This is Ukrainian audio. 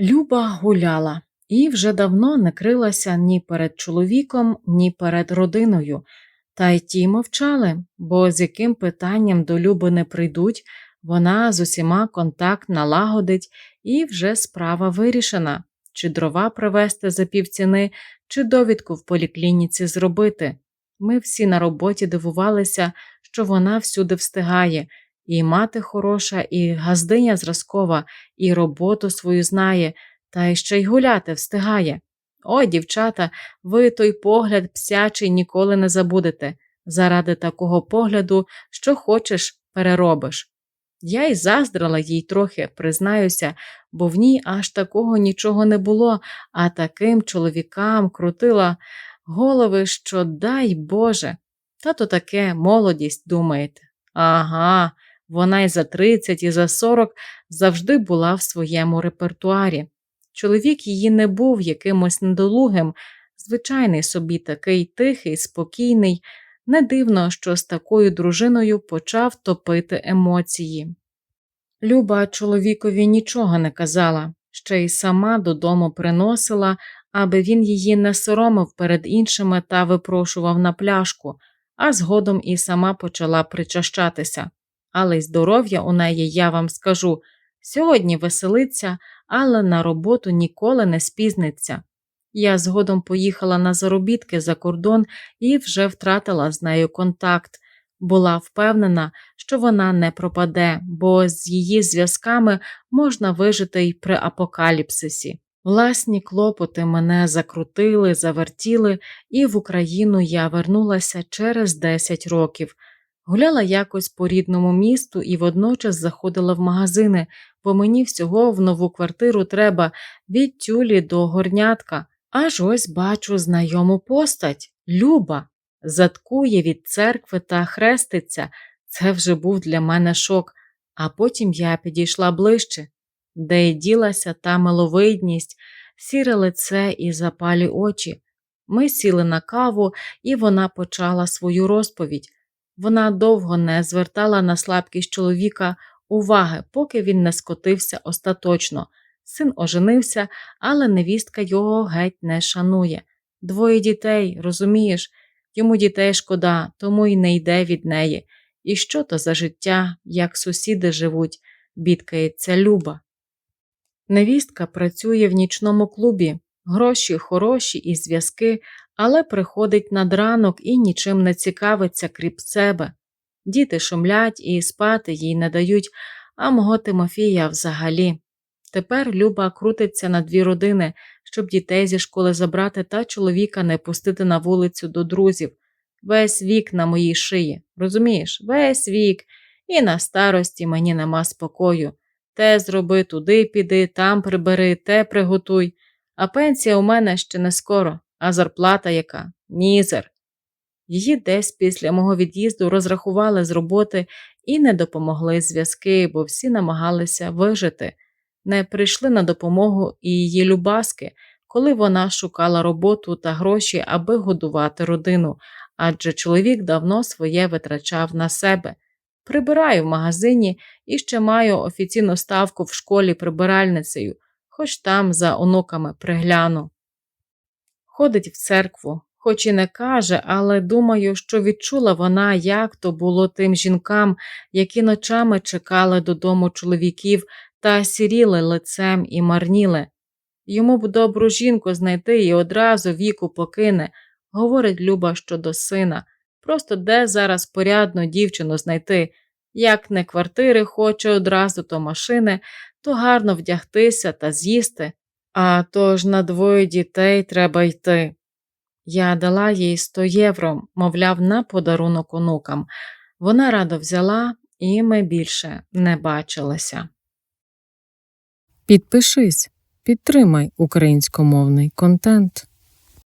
Люба гуляла і вже давно не крилася ні перед чоловіком, ні перед родиною. Та й ті мовчали, бо з яким питанням до Люби не прийдуть, вона з усіма контакт налагодить і вже справа вирішена, чи дрова привезти за півціни, чи довідку в поліклініці зробити. Ми всі на роботі дивувалися, що вона всюди встигає, і мати хороша, і газдиня зразкова, і роботу свою знає, та ще й гуляти встигає. Ой, дівчата, ви той погляд псячий ніколи не забудете. Заради такого погляду, що хочеш, переробиш. Я й заздрила їй трохи, признаюся, бо в ній аж такого нічого не було, а таким чоловікам крутила голови, що дай Боже. Та то таке молодість, думаєте. Ага, вона й за 30, і за 40 завжди була в своєму репертуарі. Чоловік її не був якимось недолугим, звичайний собі такий тихий, спокійний, не дивно, що з такою дружиною почав топити емоції. Люба чоловікові нічого не казала, ще й сама додому приносила, аби він її не соромив перед іншими та випрошував на пляшку, а згодом і сама почала причащатися. Але й здоров'я у неї, я вам скажу, сьогодні веселиться, але на роботу ніколи не спізниться. Я згодом поїхала на заробітки за кордон і вже втратила з нею контакт, була впевнена, що вона не пропаде, бо з її зв'язками можна вижити й при апокаліпсисі. Власні клопоти мене закрутили, завертіли, і в Україну я вернулася через 10 років. Гуляла якось по рідному місту і водночас заходила в магазини, бо мені всього в нову квартиру треба від тюлі до горнятка. Аж ось бачу знайому постать Люба, заткує від церкви та хреститься. Це вже був для мене шок, а потім я підійшла ближче, де й ділася та миловидність, сіре лице і запалі очі. Ми сіли на каву, і вона почала свою розповідь. Вона довго не звертала на слабкість чоловіка уваги, поки він не скотився остаточно. Син оженився, але невістка його геть не шанує. Двоє дітей, розумієш, йому дітей шкода, тому й не йде від неї. І що то за життя, як сусіди живуть, бідкається Люба. Невістка працює в нічному клубі, гроші хороші і зв'язки, але приходить над ранок і нічим не цікавиться, крім себе. Діти шумлять і спати їй не дають, а мого Тимофія взагалі. Тепер Люба крутиться на дві родини, щоб дітей зі школи забрати та чоловіка не пустити на вулицю до друзів. Весь вік на моїй шиї, розумієш, весь вік, і на старості мені нема спокою. Те зроби, туди піди, там прибери, те приготуй. А пенсія у мене ще не скоро, а зарплата яка мізер. Її десь після мого від'їзду розрахували з роботи і не допомогли зв'язки, бо всі намагалися вижити не прийшли на допомогу і її любаски, коли вона шукала роботу та гроші, аби годувати родину, адже чоловік давно своє витрачав на себе. Прибираю в магазині і ще маю офіційну ставку в школі прибиральницею, хоч там за онуками пригляну. Ходить в церкву, хоч і не каже, але думаю, що відчула вона, як то було тим жінкам, які ночами чекали додому чоловіків та сіріли лицем і марніли. Йому б добру жінку знайти і одразу віку покине, говорить Люба щодо сина. Просто де зараз порядну дівчину знайти, як не квартири хоче одразу, то машини, то гарно вдягтися та з'їсти, а тож на двоє дітей треба йти. Я дала їй 100 євро, мовляв, на подарунок онукам. Вона радо взяла, і ми більше не бачилися. Підпишись, підтримай українськомовний контент.